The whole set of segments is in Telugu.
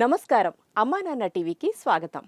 నమస్కారం. అమ్మా నాన్న టీవీకి స్వాగతం.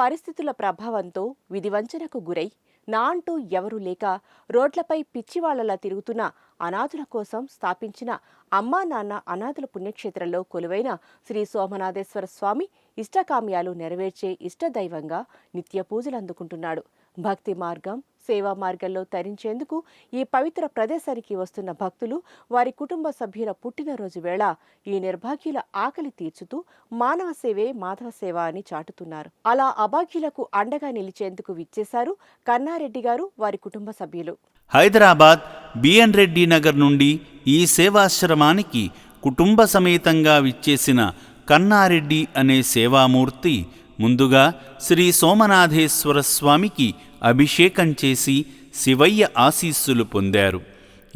పరిస్థితుల ప్రభావంతో విధివంచనకు గురై నా అంటూ ఎవరూ లేక రోడ్లపై పిచ్చివాళ్ళలా తిరుగుతున్న అనాథుల కోసం స్థాపించిన అమ్మా నాన్న అనాథుల పుణ్యక్షేత్రంలో కొలువైన శ్రీ సోమనాథేశ్వర స్వామి ఇష్టకామ్యాలు నెరవేర్చే ఇష్టదైవంగా నిత్య పూజలు అందుకుంటున్నాడు. భక్తి మార్గం సేవా మార్గంలో తరించేందుకు ఈ పవిత్ర ప్రదేశానికి వస్తున్న భక్తులు వారి కుటుంబ సభ్యుల పుట్టినరోజు వేళ ఈ నిర్భాగ్యుల ఆకలి తీర్చుతూ మానవ సేవే మాధవ సేవ అని చాటుతున్నారు. అలా అభాగ్యులకు అండగా నిలిచేందుకు విచ్చేశారు కన్నారెడ్డి గారు వారి కుటుంబ సభ్యులు. హైదరాబాద్ బిఎన్ రెడ్డి నగర్ నుండి ఈ సేవాశ్రమానికి కుటుంబ సమేతంగా విచ్చేసిన కన్నారెడ్డి అనే సేవామూర్తి ముందుగా శ్రీ సోమనాథేశ్వర స్వామికి అభిషేకం చేసి శివయ్య ఆశీస్సులు పొందారు.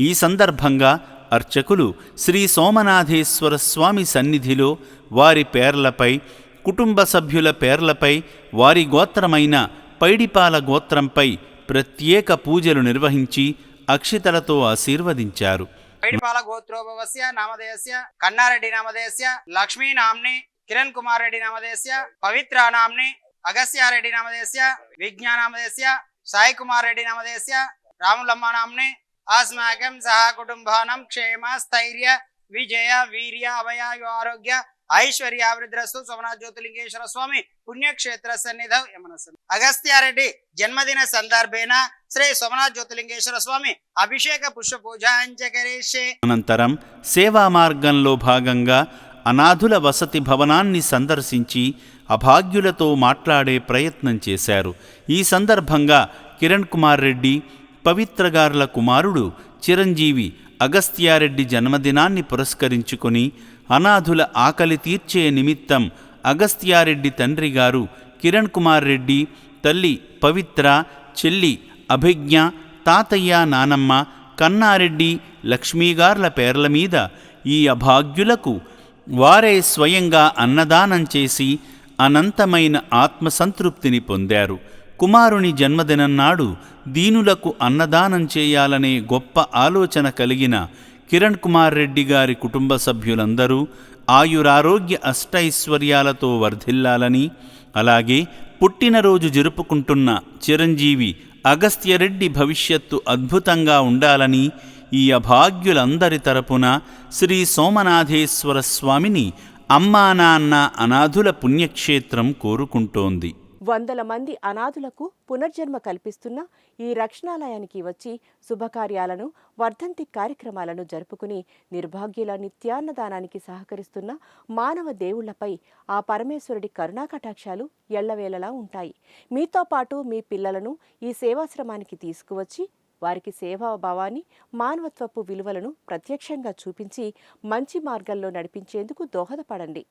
ఈ సందర్భంగా అర్చకులు శ్రీ సోమనాథేశ్వర స్వామి సన్నిధిలో వారి పేర్లపై కుటుంబ సభ్యుల పేర్లపై వారి గోత్రమైన పైడిపాల గోత్రంపై ప్రత్యేక పూజలు నిర్వహించి అక్షితలతో ఆశీర్వదించారు. పైడిపాల గోత్రోభవస్య నామధేయస్య కన్నారెడ్డి నామధేయస్య లక్ష్మీ నామ్ని కిరణ్ కుమార్ రెడ్డి నామధేయస్య పవిత్ర నామ్ని అగస్యారెడ్డి నామధేయస్య విజ్ఞానామధేయస్య సాయి కుమార్ రెడ్డి నామధేయస్య రాములమ్మ నామ్ని ఆస్మాకం సహా కుటుంబానం క్షేమ స్థైర్య విజయ వీర్య అభయ ఆరోగ్య ఐశ్వర్యాభివృద్ధిరస్తు సోమనాథ్ జ్యోతిలింగేశ్వర స్వామి పుణ్యక్షేత్ర సన్నిధౌ యమనస్సు. అగస్త్యారెడ్డి జన్మదిన సందర్భేన శ్రీ సోమనాథ్ జ్యోతిలింగేశ్వర స్వామి అభిషేక పుష్ప పూజాంచకరేషే అనంతరం సేవా మార్గంలో భాగంగా అనాథుల వసతి భవనాన్ని సందర్శించి అభాగ్యులతో మాట్లాడే ప్రయత్నం చేశారు. ఈ సందర్భంగా కిరణ్ కుమార్ రెడ్డి పవిత్రగారుల కుమారుడు చిరంజీవి అగస్త్యారెడ్డి జన్మదినాన్ని పురస్కరించుకొని అనాథుల ఆకలి తీర్చే నిమిత్తం అగస్త్యారెడ్డి తండ్రి గారు కిరణ్ కుమార్ రెడ్డి తల్లి పవిత్ర చెల్లి అభిజ్ఞ తాతయ్య నానమ్మ కన్నారెడ్డి లక్ష్మీగార్ల పేర్ల మీద ఈ అభాగ్యులకు వారే స్వయంగా అన్నదానం చేసి అనంతమైన ఆత్మసంతృప్తిని పొందారు. కుమారుని జన్మదినం నాడు దీనులకు అన్నదానం చేయాలనే గొప్ప ఆలోచన కలిగిన కిరణ్ కుమార్ రెడ్డి గారి కుటుంబ సభ్యులందరూ ఆయురారోగ్య అష్టైశ్వర్యాలతో వర్ధిల్లాలని అలాగే పుట్టినరోజు జరుపుకుంటున్న చిరంజీవి అగస్త్యరెడ్డి భవిష్యత్తు అద్భుతంగా ఉండాలని ఈ అభాగ్యులందరి తరపున శ్రీ సోమనాథేశ్వర స్వామిని అమ్మా నాన్న అనాథుల పుణ్యక్షేత్రం కోరుకుంటోంది. వందల మంది అనాథులకు పునర్జన్మ కల్పిస్తున్న ఈ రక్షణాలయానికి వచ్చి శుభకార్యాలను వర్ధంతి కార్యక్రమాలను జరుపుకుని నిర్భాగ్యుల నిత్యాన్నదానానికి సహకరిస్తున్న మానవ దేవుళ్ళపై ఆ పరమేశ్వరుడి కరుణాకటాక్షాలు ఎళ్ళవేళలా ఉంటాయి. మీతో పాటు మీ పిల్లలను ఈ సేవాశ్రమానికి తీసుకువచ్చి వారికి సేవాభావాన్ని మానవత్వపు విలువలను ప్రత్యక్షంగా చూపించి మంచి మార్గంలో నడిపించేందుకు దోహదపడండి.